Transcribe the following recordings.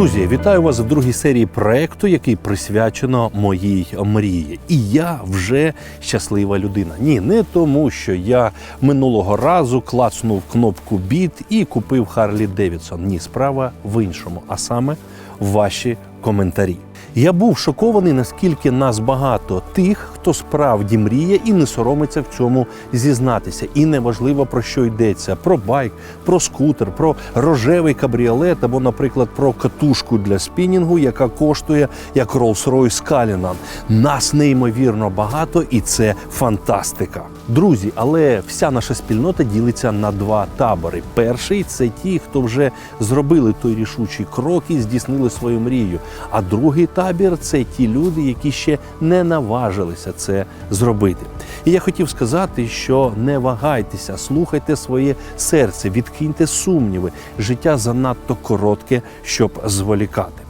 Друзі, вітаю вас в другій серії проекту, який присвячено моїй мрії. І я вже щаслива людина. Ні, не тому, що я минулого разу клацнув кнопку біт і купив Харлі Девідсон. Ні, справа в іншому, а саме ваші коментарі. Я був шокований, наскільки нас багато тих, хто справді мріє і не соромиться в цьому зізнатися. І неважливо про що йдеться: про байк, про скутер, про рожевий кабріолет або, наприклад, про катушку для спінінгу, яка коштує як Rolls-Royce Cullinan. Нас неймовірно багато, і це фантастика. Друзі, але вся наша спільнота ділиться на два табори. Перший це ті, хто вже зробили той рішучий крок і здійснили свою мрію. А другий табір це ті люди, які ще не наважилися це зробити. І я хотів сказати, що не вагайтеся, слухайте своє серце, відкиньте сумніви. Життя занадто коротке, щоб зволікати.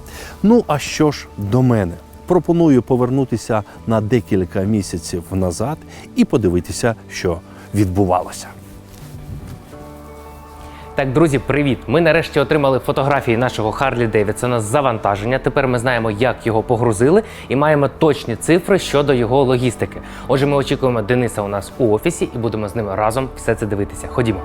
Ну а що ж до мене? Пропоную повернутися на декілька місяців назад і подивитися, що відбувалося. Так, друзі, привіт! Ми нарешті отримали фотографії нашого Харлі Девідсона з завантаження. Тепер ми знаємо, як його погрузили, і маємо точні цифри щодо його логістики. Отже, ми очікуємо Дениса у нас у офісі і будемо з ним разом все це дивитися. Ходімо.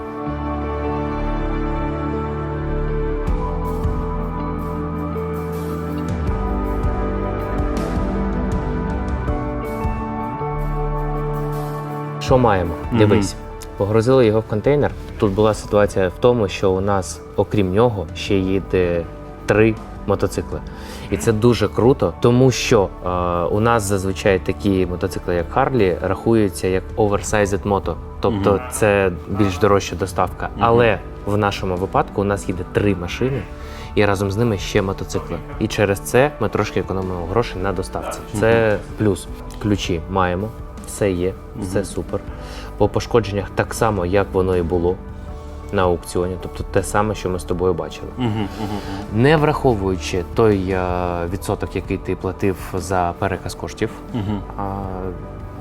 Що маємо? Дивись. Погрузили його в контейнер. Тут була ситуація в тому, що у нас, окрім нього, ще їде три мотоцикли. І це дуже круто, тому що е, у нас зазвичай такі мотоцикли, як Харлі, рахуються як oversized мото. Тобто Мгм. це більш дорожча доставка. Мгм. Але в нашому випадку у нас їде три машини. І разом з ними ще мотоцикли. І через це ми трошки економимо грошей на доставці. Це плюс. Ключі маємо, все є, все супер. По пошкодженнях так само, як воно і було на аукціоні, тобто те саме, що ми з тобою бачили. Не враховуючи той е, відсоток, який ти платив за переказ коштів, а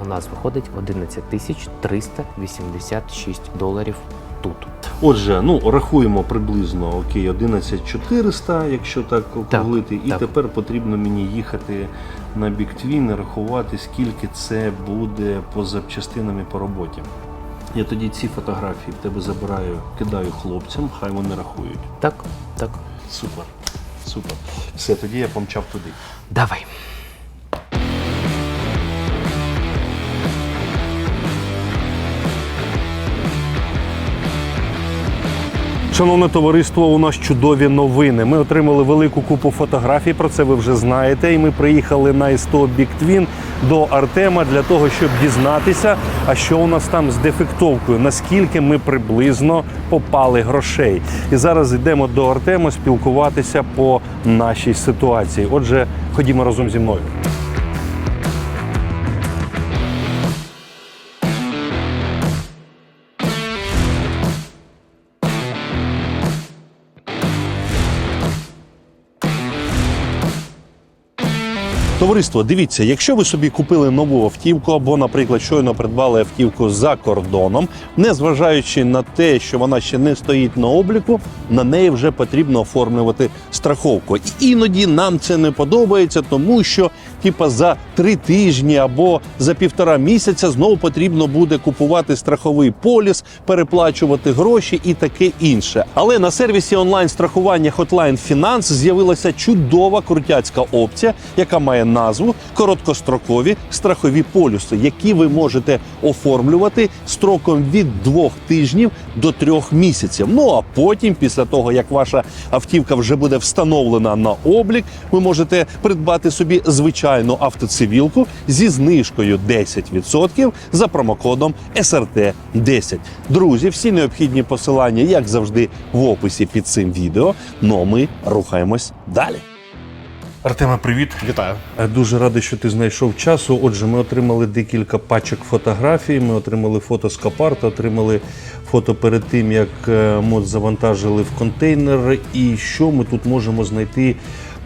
у нас виходить 11 тисяч 386 доларів тут. Отже, ну рахуємо приблизно окей, 11400, якщо так округлити. і так. тепер потрібно мені їхати на Біктвін і рахувати, скільки це буде по запчастинам і по роботі. Я тоді ці фотографії в тебе забираю, кидаю хлопцям, хай вони рахують. Так, так. Супер. Супер. Все, тоді я помчав туди. Давай. Шановне товариство, у нас чудові новини. Ми отримали велику купу фотографій. Про це ви вже знаєте. І ми приїхали на СТО Big Twin до Артема для того, щоб дізнатися, а що у нас там з дефектовкою, наскільки ми приблизно попали грошей. І зараз йдемо до Артема спілкуватися по нашій ситуації. Отже, ходімо разом зі мною. Товариство, дивіться, якщо ви собі купили нову автівку або, наприклад, щойно придбали автівку за кордоном, незважаючи на те, що вона ще не стоїть на обліку, на неї вже потрібно оформлювати страховку. І іноді нам це не подобається, тому що типа за три тижні або за півтора місяця знову потрібно буде купувати страховий поліс, переплачувати гроші і таке інше. Але на сервісі онлайн страхування Hotline Finance з'явилася чудова крутяцька опція, яка має назву короткострокові страхові полюси, які ви можете оформлювати строком від двох тижнів до трьох місяців. Ну а потім, після того як ваша автівка вже буде встановлена на облік, ви можете придбати собі звичайну автоцивілку зі знижкою 10% за промокодом SRT 10 Друзі, всі необхідні посилання, як завжди, в описі під цим відео. Ну а ми рухаємось далі. Артема, привіт. Вітаю. Е, Дуже радий, що ти знайшов часу. Отже, ми отримали декілька пачок фотографій. Ми отримали фото з Капарта, отримали фото перед тим, як е, мод завантажили в контейнер. І що ми тут можемо знайти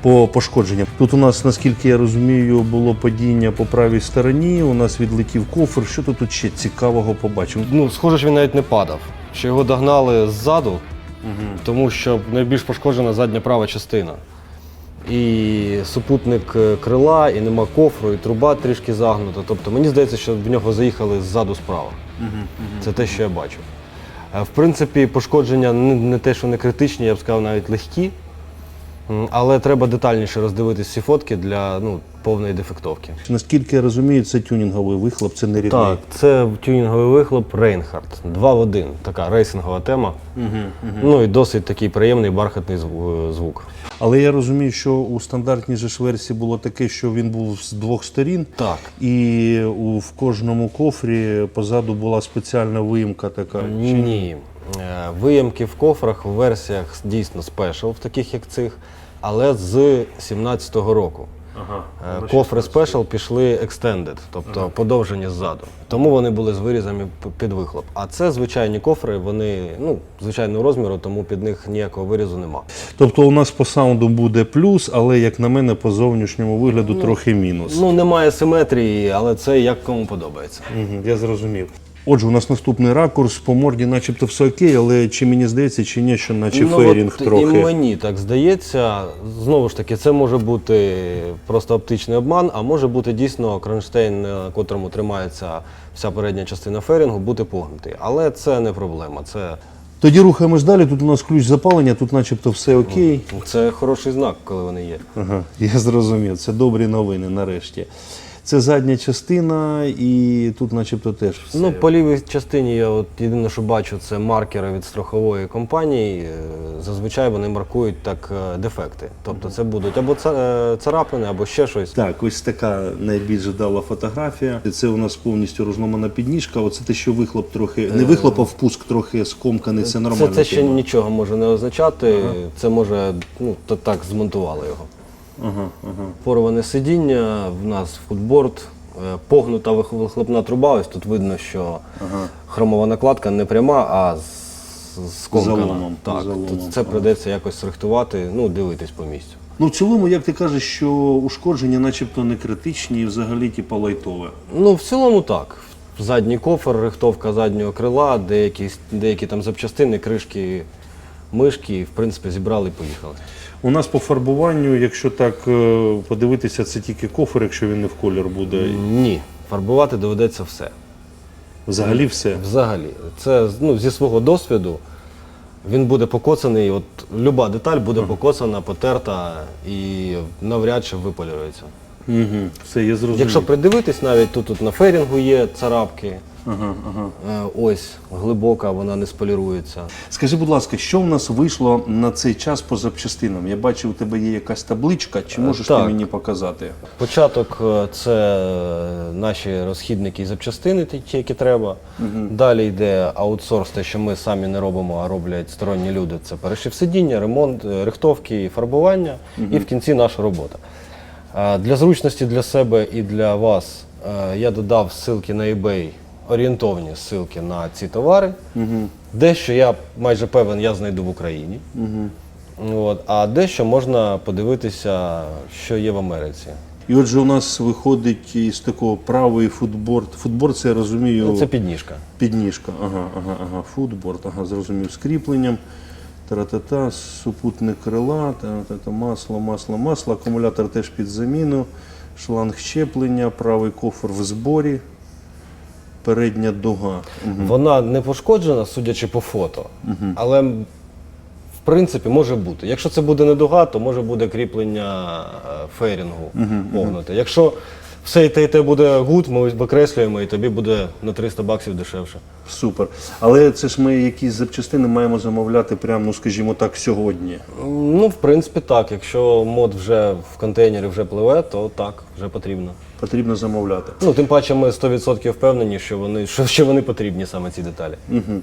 по пошкодженням? Тут у нас, наскільки я розумію, було падіння по правій стороні. У нас відлетів кофр. Що ти тут ще цікавого побачив? Ну, схоже, що він навіть не падав. Що його догнали ззаду, тому що найбільш пошкоджена задня права частина. і супутник е, крила, і нема кофру, і труба трішки загнута. Тобто мені здається, що в нього заїхали ззаду справа. Це те, що я бачив. Е, В принципі, пошкодження не те, що не критичні, я б сказав, навіть легкі. Але треба детальніше роздивитись ці фотки для ну, повної дефектовки. Наскільки я розумію, це тюнінговий вихлоп, це не рідний. Так, це тюнінговий вихлоп Reinhardt. Два в один. Така рейсингова тема. Ну і досить такий приємний бархатний звук. Але я розумію, що у стандартній же ж версії було таке, що він був з двох сторін. Так. І у, в кожному кофрі позаду була спеціальна виїмка така. Ні. Е, Виямки в кофрах в версіях дійсно спешл, в таких як цих, але з 17-го року. Ага. Е, Кофри спешл пішли extended, тобто подовжені ззаду. Тому вони були з вирізами під вихлоп. А це звичайні кофри, вони ну, звичайного розміру, тому під них ніякого вирізу нема. Тобто у нас по саунду буде плюс, але як на мене, по зовнішньому вигляду трохи мінус. Ну, немає симетрії, але це як кому подобається. Мгм, я зрозумів. Отже, у нас наступний ракурс по морді, начебто все окей, але чи мені здається, чи ні, що наче фейрінг Ну, от трохи. І мені так здається. Знову ж таки, це може бути просто оптичний обман, а може бути дійсно кронштейн, на котрому тримається вся передня частина ферінгу, бути погнутий. Але це не проблема. Це, Тоді рухаємось далі. Тут у нас ключ запалення, тут начебто все окей. це хороший знак, коли вони є. Ага, я зрозумів. Це добрі новини нарешті. Це задня частина, і тут начебто теж все. Ну, по лівій частині я от єдине, що бачу, це маркери від страхової компанії. Е, Зазвичай вони маркують так е, дефекти. Тобто це будуть або е, царапини, або ще щось. Так, ось така найбільш вдала фотографія. Це у нас повністю розломана підніжка. Оце те, що вихлоп трохи, не вихлоп, а впуск трохи скомканий, це нормально. Це, це ще нічого може не означати. Це може, ну, то так змонтували його. Ага, ага. Порване сидіння, в нас футборд, е, погнута вих- вихлопна труба. Ось тут видно, що хромова накладка не пряма, а з- скомкана. Заломом, Так, заломом, тут це придеться якось рихтувати, ну, дивитись по місцю. Ну, в цілому, як ти кажеш, що ушкодження начебто не критичні і взагалі типа лайтове. Ну, в цілому так. Задній кофер, рихтовка заднього крила, деякі, деякі там запчастини, кришки, мишки, в принципі, зібрали і поїхали. У нас по фарбуванню, якщо так е, подивитися, це тільки кофер, якщо він не в колір буде. Ні, фарбувати доведеться все. Взагалі все. Взагалі. Це ну, зі свого досвіду він буде покоцаний, от люба деталь буде покоцана, потерта і навряд чи виполірується. Угу. Все, я зрозумів. Якщо придивитись, навіть тут, тут на ферінгу є царапки. Ага, ага. Е, Ось глибока, вона не сполірується. Скажи, будь ласка, що в нас вийшло на цей час по запчастинам? Я бачив, у тебе є якась табличка, чи можеш ти мені показати? Початок е, це е, наші розхідники і запчастини, ті, які треба. Далі йде аутсорс, те, що ми самі не робимо, а роблять сторонні люди. Це перешив сидіння, ремонт, е, рихтовки і фарбування. І в кінці наша робота. Для зручності для себе і для вас е, я додав ссылки на eBay, орієнтовні ссылки на ці товари. Дещо я майже певен, я знайду в Україні. От, а дещо можна подивитися, що є в Америці. І отже, у нас виходить із такого правий футборд. Футборд, це я розумію, Це підніжка. підніжка. Ага, ага, ага. Футборд, ага, зрозумів, з кріпленням. Тара-та-та, супутник крила, та-та-та, масло, масло, масло, акумулятор теж під заміну, шланг щеплення, правий кофр в зборі, передня дуга. Мгм. Вона не пошкоджена, судячи по фото, але в принципі може бути. Якщо це буде не дуга, то може буде кріплення е, ферінгу погнуте. Якщо все і те, і те буде гуд, ми викреслюємо, і тобі буде на 300 баксів дешевше. Супер. Але це ж ми якісь запчастини маємо замовляти прямо, ну скажімо так, сьогодні. Ну, в принципі, так. Якщо мод вже в контейнері вже пливе, то так, вже потрібно. Потрібно замовляти. Ну, тим паче ми 100% впевнені, що вони, що, що вони потрібні саме ці деталі. Угу.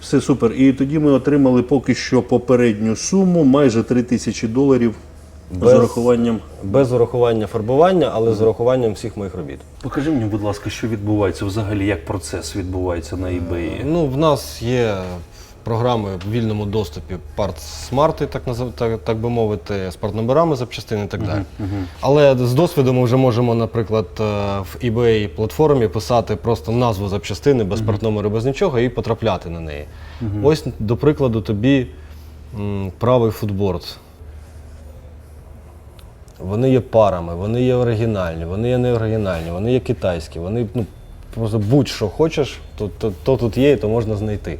Все супер. І тоді ми отримали поки що попередню суму майже 3 тисячі доларів з Без- урахуванням. Без урахування фарбування, але з урахуванням всіх моїх робіт. Покажи мені, будь ласка, що відбувається взагалі, як процес відбувається на eBay. Ну, в нас є програми в вільному доступі партсмарти, так, назив- так, так би мовити, з партномерами запчастин і так далі. Але з досвіду ми вже можемо, наприклад, е, в eBay платформі писати просто назву запчастини без партномеру, без нічого і потрапляти на неї. Ось, до прикладу, тобі м, правий футборд. Вони є парами, вони є оригінальні, вони є неоригінальні, вони є китайські, вони ну, просто будь-що хочеш, то, то, то тут є і то можна знайти.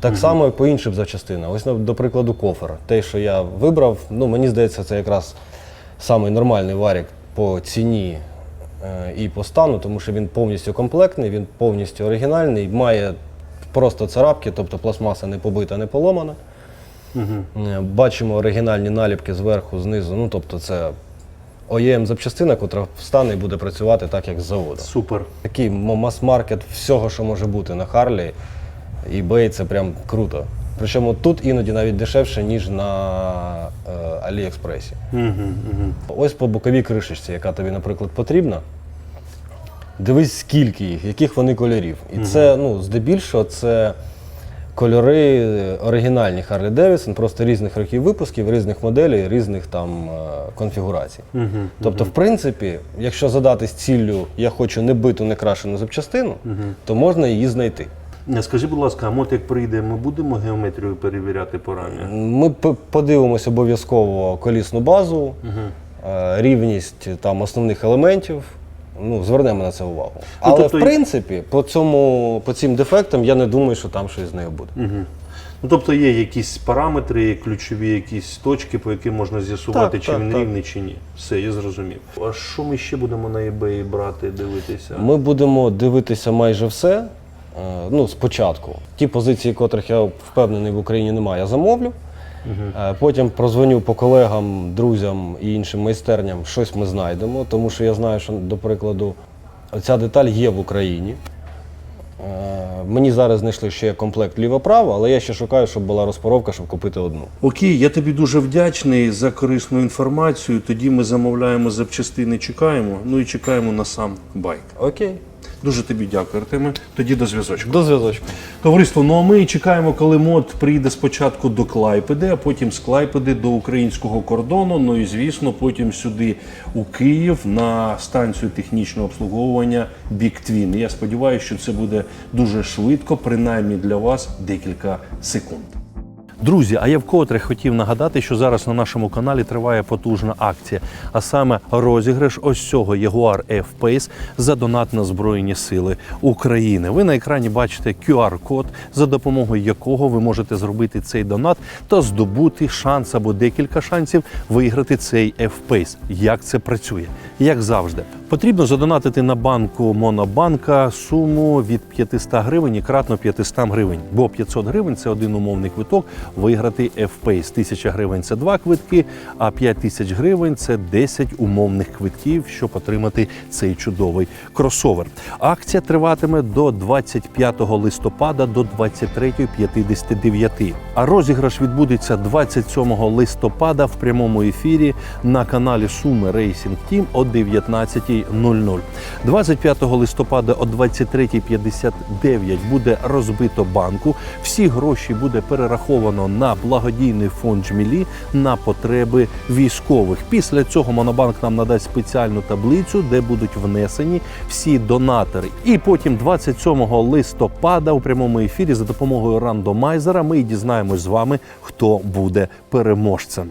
Так само і по іншим запчастинам. Ось, до прикладу, кофер. Те, що я вибрав, ну, мені здається, це якраз самий нормальний варік по ціні е, і по стану, тому що він повністю комплектний, він повністю оригінальний, має просто царапки, тобто пластмаса не побита, не поломана. Е, Бачимо оригінальні наліпки зверху, знизу. Ну, тобто це OEM запчастина, яка встане і буде працювати так, як з заводу. Супер. Такий мас-маркет всього, що може бути на Харлі. eBay це прям круто. Причому тут іноді навіть дешевше, ніж на е, Аліекспресі. Угу, угу. Ось по боковій кришечці, яка тобі, наприклад, потрібна. Дивись, скільки їх, яких вони кольорів. І це, ну, здебільшого, це кольори оригінальні Harley Davidson, просто різних років випусків, різних моделей, різних там е, конфігурацій. Угу. Тобто, в принципі, якщо задатись ціллю, я хочу не биту, не крашену запчастину, то можна її знайти. Скажи, будь ласка, а мот як прийде, ми будемо геометрію перевіряти по рамі? Ми п- подивимось обов'язково колісну базу, е, рівність там основних елементів. Ну, звернемо на це увагу. Але тобто- в принципі, по цьому, по цим дефектам я не думаю, що там щось з нею буде. Угу. Ну, тобто є якісь параметри, ключові якісь точки, по яким можна з'ясувати, Так, чи так, він так. рівний, чи ні. Все, я зрозумів. А що ми ще будемо на eBay брати, дивитися? Ми будемо дивитися майже все. е, Ну, спочатку. Ті позиції, котрих я впевнений в Україні немає, я замовлю. Е, Потім прозвоню по колегам, друзям і іншим майстерням, щось ми знайдемо, тому що я знаю, що, до прикладу, ця деталь є в Україні. Е, Мені зараз знайшли ще комплект ліво-право, але я ще шукаю, щоб була розпаровка, щоб купити одну. Окей, я тобі дуже вдячний за корисну інформацію. Тоді ми замовляємо запчастини, чекаємо. Ну і чекаємо на сам байк. Окей. Дуже тобі дякую, Артеме. Тоді до зв'язочку. До зв'язочку. Товариство, ну а ми чекаємо, коли мод прийде спочатку до Клайпеди, а потім з Клайпеди до українського кордону. Ну і звісно, потім сюди у Київ на станцію технічного обслуговування Big Twin. Я сподіваюся, що це буде дуже швидко, принаймні для вас декілька секунд. Друзі, а я вкотре хотів нагадати, що зараз на нашому каналі триває потужна акція, а саме розіграш ось цього Jaguar F-Pace за донат на Збройні Сили України. Ви на екрані бачите QR-код, за допомогою якого ви можете зробити цей донат та здобути шанс або декілька шансів виграти цей F-Pace. Як це працює? Як завжди, потрібно задонатити на банку Монобанка суму від 500 гривень і кратно 500 гривень. Бо 500 гривень це один умовний квиток виграти F-Pace. 1000 гривень це два квитки, а 5000 гривень це 10 умовних квитків, щоб отримати цей чудовий кросовер. Акція триватиме до 25 листопада до 23.59. А розіграш відбудеться 27 листопада в прямому ефірі на каналі Суми Racing Team о 19.00. 25 листопада о 23.59 буде розбито банку. Всі гроші буде перераховано на благодійний фонд Жмілі на потреби військових. Після цього Монобанк нам надасть спеціальну таблицю, де будуть внесені всі донатори. І потім, 27 листопада, у прямому ефірі за допомогою рандомайзера, ми дізнаємось з вами, хто буде переможцем.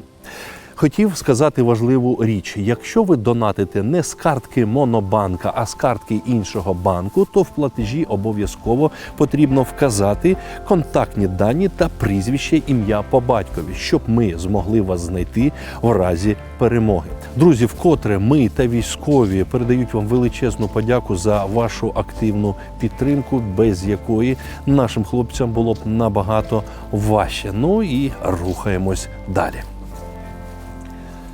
Хотів сказати важливу річ: якщо ви донатите не з картки Монобанка, а з картки іншого банку, то в платежі обов'язково потрібно вказати контактні дані та прізвище, ім'я по батькові, щоб ми змогли вас знайти в разі перемоги. Друзі, вкотре ми та військові передають вам величезну подяку за вашу активну підтримку, без якої нашим хлопцям було б набагато важче. Ну і рухаємось далі.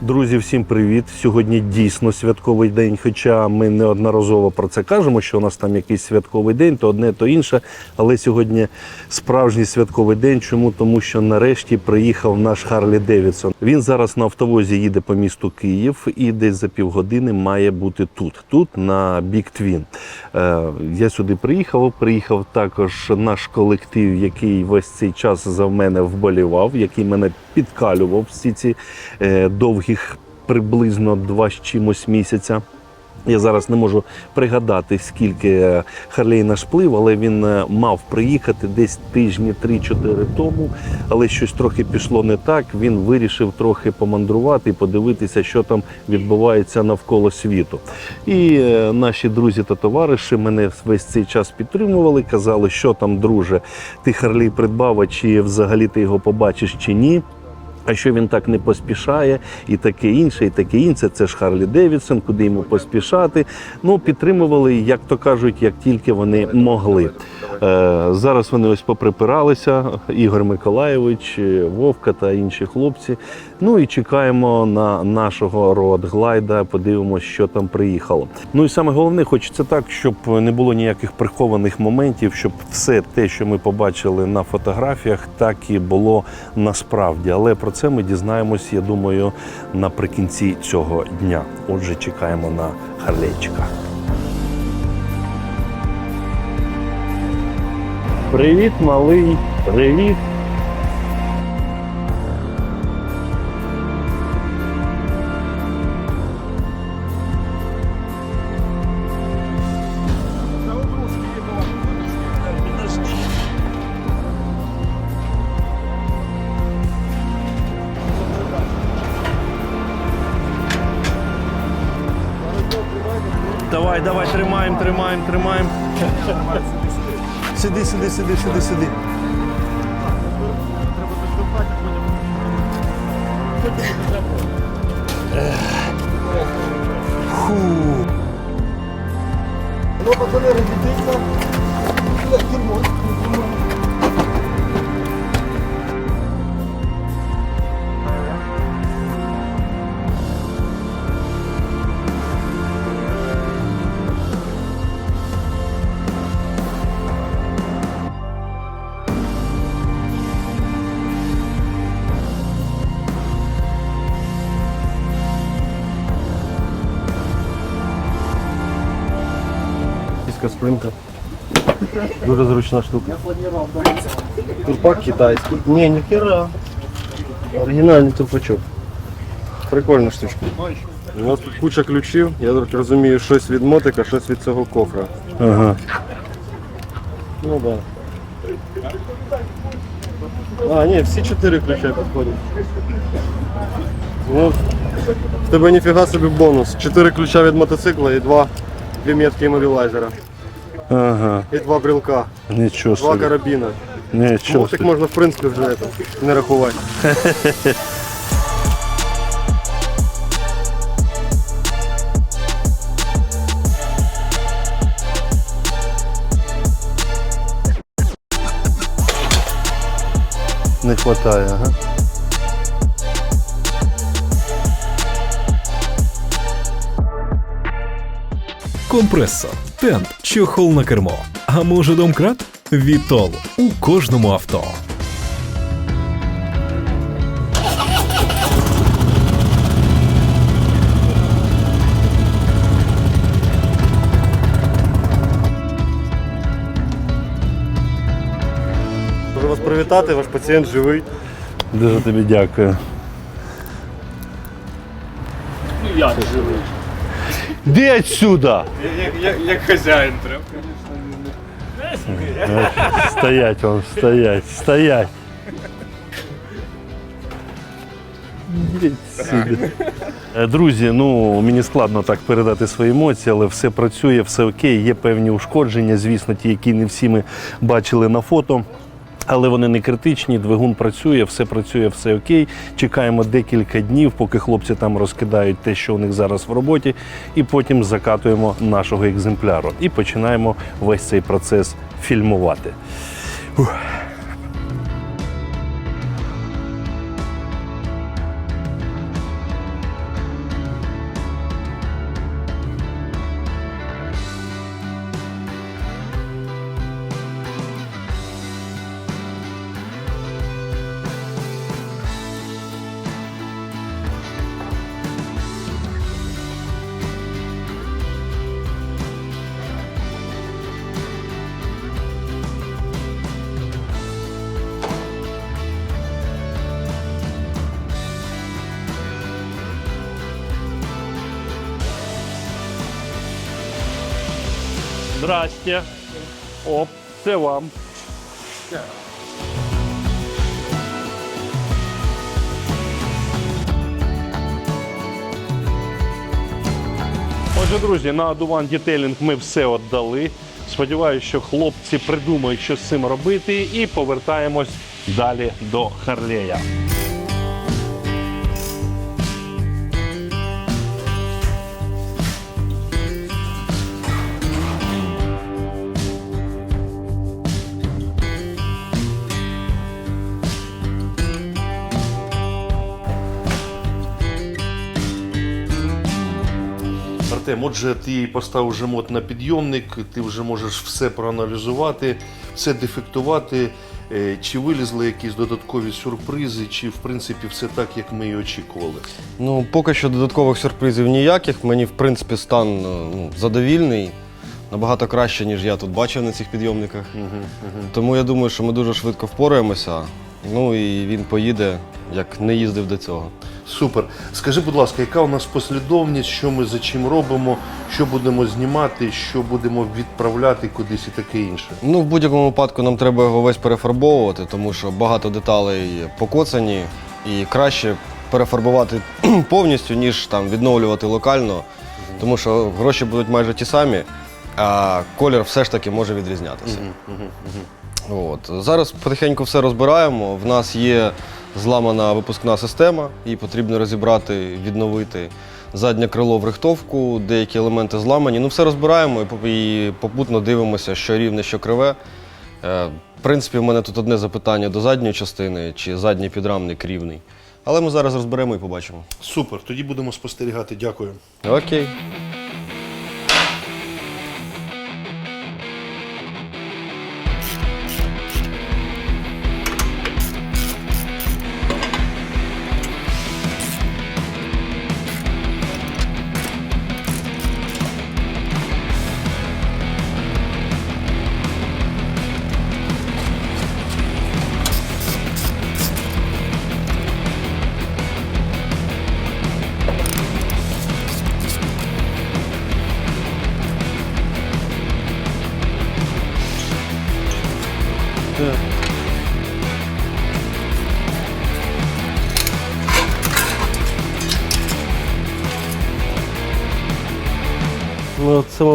Друзі, всім привіт! Сьогодні дійсно святковий день. Хоча ми неодноразово про це кажемо, що у нас там якийсь святковий день, то одне, то інше. Але сьогодні справжній святковий день. Чому? Тому що нарешті приїхав наш Харлі Девідсон. Він зараз на автовозі їде по місту Київ і десь за півгодини має бути тут, тут на Бік Твін. Е, я сюди приїхав. Приїхав також наш колектив, який весь цей час за мене вболівав, який мене підкалював всі ці е, довгих приблизно два з чимось місяця. Я зараз не можу пригадати, скільки е, Харлей наш плив, але він е, мав приїхати десь тижні 3-4 тому. Але щось трохи пішло не так. Він вирішив трохи помандрувати і подивитися, що там відбувається навколо світу. І е, наші друзі та товариші мене весь цей час підтримували, казали, що там, друже, ти Харлей придбав, чи взагалі ти його побачиш чи ні. А що він так не поспішає, і таке інше, і таке інше. Це ж Харлі Девідсон, куди йому поспішати. Ну, підтримували, як то кажуть, як тільки вони могли. Е, зараз вони ось поприпиралися, Ігор Миколаєвич, Вовка та інші хлопці. Ну і чекаємо на нашого Роадглайда, подивимося, що там приїхало. Ну і саме головне, хочеться так, щоб не було ніяких прихованих моментів, щоб все те, що ми побачили на фотографіях, так і було насправді. Але про це ми дізнаємось, я думаю, наприкінці цього дня. Отже, чекаємо на Харлейчика. Привіт, малий, привіт. decidi, decidi, decidi. Піска. Дуже зручна штука. Турпак китайський. Ні, ніхера. Оригінальний турпачок. Прикольна штучка. У нас тут куча ключів, я так розумію, щось від мотика, щось від цього кофра. Ага. Ну так. Да. А, ні, всі чотири ключа підходять. Ну, в тебе ніфіга собі бонус. Чотири ключа від мотоцикла і два дві метки іммобілайзера. Ага. І два брелка, Нічого два собі. карабіна. Нічого Мотик собі. можна в принципі вже это, не рахувати. Не вистачає, ага. Компресор, тент, чохол на кермо. А може домкрат? Вітол у кожному авто. Можу вас привітати, ваш пацієнт живий. Дуже тобі дякую. Ну як живий? Де отсюда? Як, як, як хазяїн треба. Стоять вам, стоять, стоять. Е, Друзі, ну мені складно так передати свої емоції, але все працює, все окей. Є певні ушкодження, звісно, ті, які не всі ми бачили на фото. Але вони не критичні, двигун працює, все працює, все окей. Чекаємо декілька днів, поки хлопці там розкидають те, що у них зараз в роботі, і потім закатуємо нашого екземпляру і починаємо весь цей процес фільмувати. Ух. Здрасте. Оп, це вам. Отже, друзі, на Адуван Дітейлінг ми все віддали. Сподіваюся, що хлопці придумають, що з цим робити, і повертаємось далі до Харлея. Артем, отже, ти поставив жемот на підйомник, ти вже можеш все проаналізувати, все дефектувати. Е, Чи вилізли якісь додаткові сюрпризи, чи в принципі все так, як ми і очікували? Ну, поки що додаткових сюрпризів ніяких. Мені, в принципі, стан е, ну, задовільний. Набагато краще, ніж я тут бачив на цих підйомниках. Тому я думаю, що ми дуже швидко впораємося. Ну і він поїде, як не їздив до цього. Супер. Скажи, будь ласка, яка у нас послідовність, що ми за чим робимо, що будемо знімати, що будемо відправляти кудись і таке інше? Ну, в будь-якому випадку нам треба його весь перефарбовувати, тому що багато деталей покоцані і краще перефарбувати повністю, ніж там відновлювати локально, тому що гроші будуть майже ті самі, а колір все ж таки може відрізнятися. От. Зараз потихеньку все розбираємо. В нас є зламана випускна система, її потрібно розібрати, відновити. Заднє крило в рихтовку, деякі елементи зламані. Ну, все розбираємо і попутно дивимося, що рівне, що криве. Е, В принципі, в мене тут одне запитання до задньої частини, чи задній підрамник рівний. Але ми зараз розберемо і побачимо. Супер, тоді будемо спостерігати. Дякую. Окей.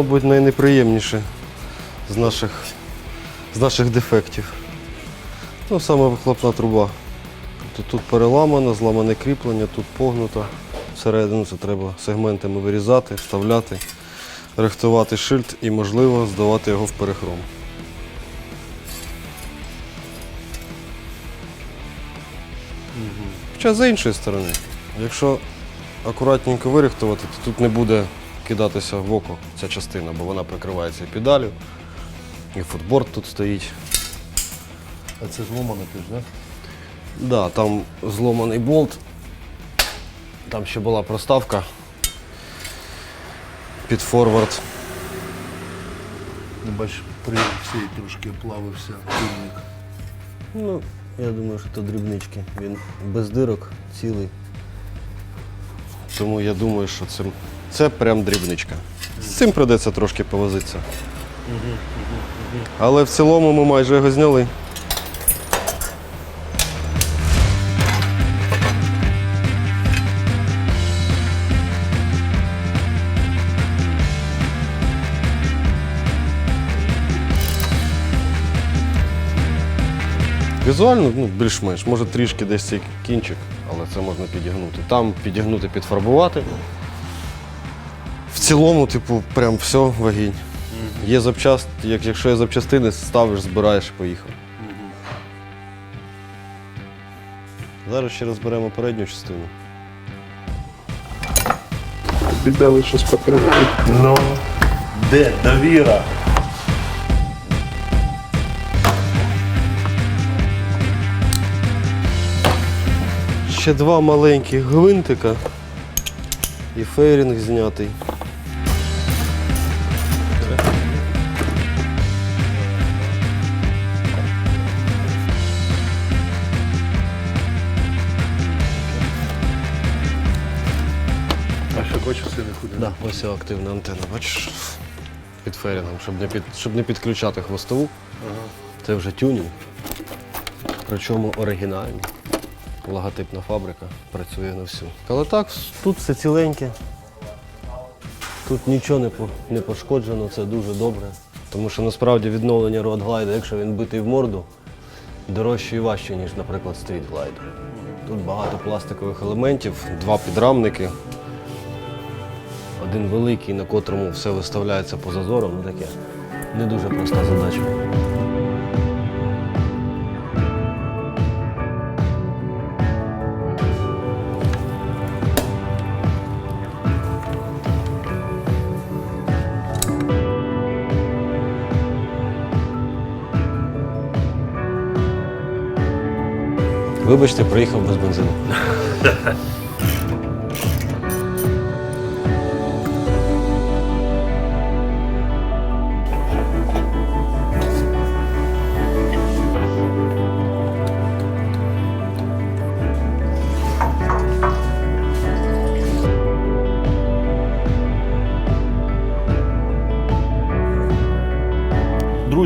Мабуть, найнеприємніше з наших, з наших дефектів. Ну, саме вихлопна труба. Тобто тут переламано, зламане кріплення, тут погнуто. Всередину це треба сегментами вирізати, вставляти, рихтувати шильд і, можливо, здавати його в перехром. Хоча з іншої сторони, якщо акуратненько вирихтувати, то тут не буде кидатися в око ця частина, бо вона прикривається і педалю, і футборд тут стоїть. А це зломано теж, так? Да, там зломаний болт. Там ще була проставка під форвард. Не бачиш, при цій трошки плавився пильник. Ну, я думаю, що це дрібнички. Він без дирок, цілий. Тому я думаю, що це, це прям дрібничка. З цим придеться трошки повозитися. Але в цілому ми майже його зняли. Візуально ну, більш-менш, може трішки десь цей кінчик, але це можна підігнути. Там підігнути, підфарбувати. В цілому, типу, прям все вагінь. Є запчаст, як, якщо є запчастини, ставиш, збираєш і поїхав. Зараз ще розберемо передню частину. Піддали щось покрити. Ну, де довіра? Ще два маленьких гвинтика і фейрінг знятий. Ось активна антенна, бачиш? під ферінгом, щоб не, під, щоб не підключати хвостову. Це вже тюнінг. Причому оригінальний. Логотипна фабрика працює на всю. Але так, тут все ціленьке. Тут нічого не, по- не пошкоджено, це дуже добре. Тому що насправді відновлення роадглайда, якщо він битий в морду, дорожче і важче, ніж, наприклад, стрітглайд. Тут багато пластикових елементів, два підрамники. Один великий, на котрому все виставляється по зазорам, ну таке. Не дуже проста задача. Вибачте, приїхав без бензину.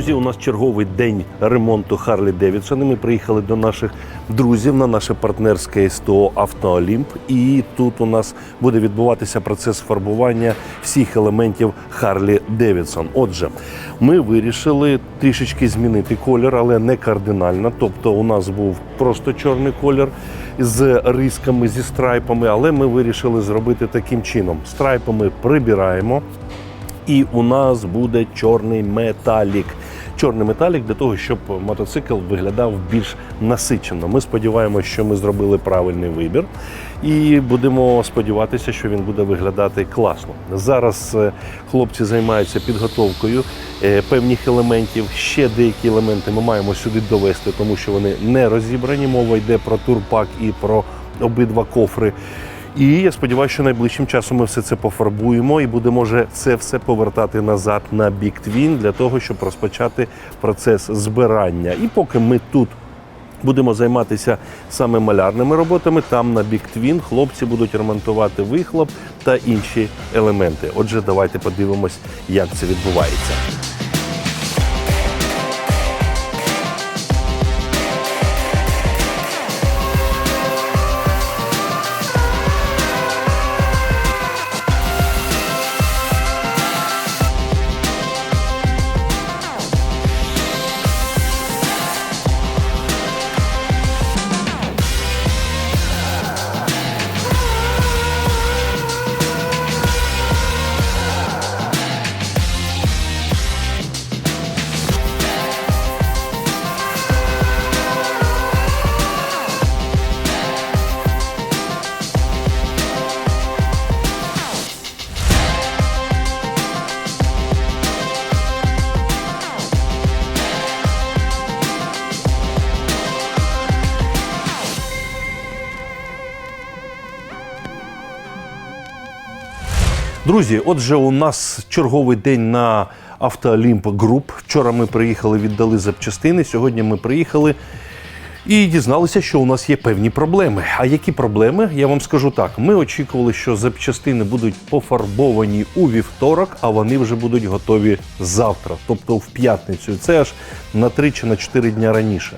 Друзі, у нас черговий день ремонту Харлі Девідсона. Ми приїхали до наших друзів на наше партнерське СТО Автоолімп. І тут у нас буде відбуватися процес фарбування всіх елементів Харлі Девідсон. Отже, ми вирішили трішечки змінити колір, але не кардинально. Тобто, у нас був просто чорний колір з рисками, зі страйпами, але ми вирішили зробити таким чином: страйпами прибираємо. І у нас буде чорний металік. Чорний металік для того, щоб мотоцикл виглядав більш насичено. Ми сподіваємося, що ми зробили правильний вибір, і будемо сподіватися, що він буде виглядати класно. Зараз е, хлопці займаються підготовкою е, певних елементів. Ще деякі елементи ми маємо сюди довести, тому що вони не розібрані. Мова йде про турпак і про обидва кофри. І я сподіваюся, що найближчим часом ми все це пофарбуємо і будемо вже це все повертати назад на Big Twin для того, щоб розпочати процес збирання. І поки ми тут будемо займатися саме малярними роботами, там на Big Twin хлопці будуть ремонтувати вихлоп та інші елементи. Отже, давайте подивимось, як це відбувається. Друзі, отже, у нас черговий день на Автоолімп Груп. Вчора ми приїхали, віддали запчастини. Сьогодні ми приїхали і дізналися, що у нас є певні проблеми. А які проблеми? Я вам скажу так: ми очікували, що запчастини будуть пофарбовані у вівторок, а вони вже будуть готові завтра, тобто в п'ятницю. Це аж на 3 чи на 4 дня раніше.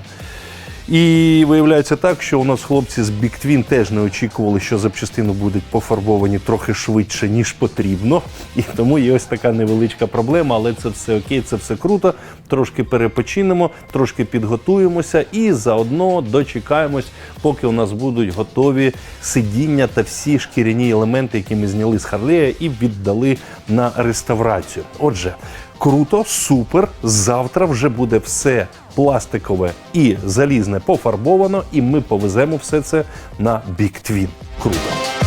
І виявляється так, що у нас хлопці з Twin теж не очікували, що запчастини будуть пофарбовані трохи швидше, ніж потрібно. І тому є ось така невеличка проблема, але це все окей, це все круто. Трошки перепочинемо, трошки підготуємося і заодно дочекаємось, поки у нас будуть готові сидіння та всі шкіряні елементи, які ми зняли з Харлея і віддали на реставрацію. Отже. Круто, супер. Завтра вже буде все пластикове і залізне пофарбовано, і ми повеземо все це на Big Twin. Круто.